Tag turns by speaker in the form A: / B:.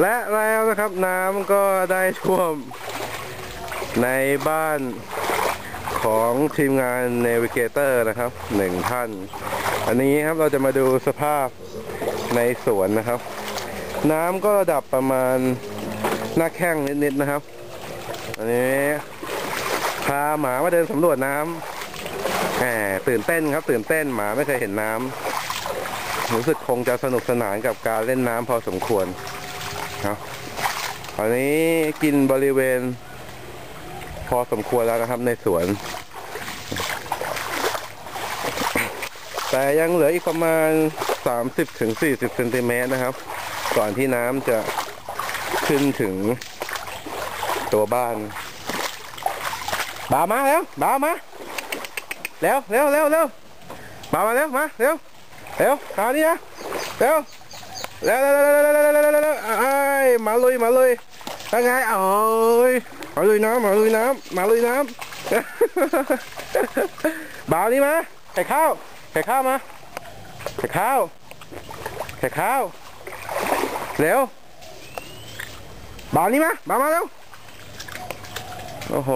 A: และแล้วนะครับน้ำก็ได้ท่วมในบ้านของทีมงาน Navigator นะครับหนึ่งท่าน อันนี้ครับเราจะมาดูสภาพในสวนนะครับ น้ำก็ระดับประมาณหน้าแข้งนิดๆนะครับ อันนี้พาหมามาเดินสำรวจน้ำแหมตื่นเต้นครับตื่นเต้นหมาไม่เคยเห็นน้ำรู้สึกคงจะสนุกสนานกับการเล่นน้ำพอสมควร ครับตอนนี้กินบริเวณ พอสมควรแล้วนะครับในสวน แต่ยังเหลืออีกประมาณ 30ถึง40เซนติเมตรนะครับ ก่อนที่น้ำจะขึ้นถึงตัวบ้านบามาแล้วบามาเร็วเร็วเร็วเร็วบามาเร็วมาเร็วเร็วครานี้นะเร็วเร็วเร็วเร็วเร็วเร็วเร็ว เร็วเร็วเร็วไอ้ยมาลุยมาลุยยังไงโอ้ยมาลุยน้ำมาลุยน้ำมาลุยน้ำบาวนี่มาไข่ข้าวไข่ข้าวมาไข่ข้าวไข่ข้าวเร็วบาวนี่มาบาวมาเร็วโอ้โห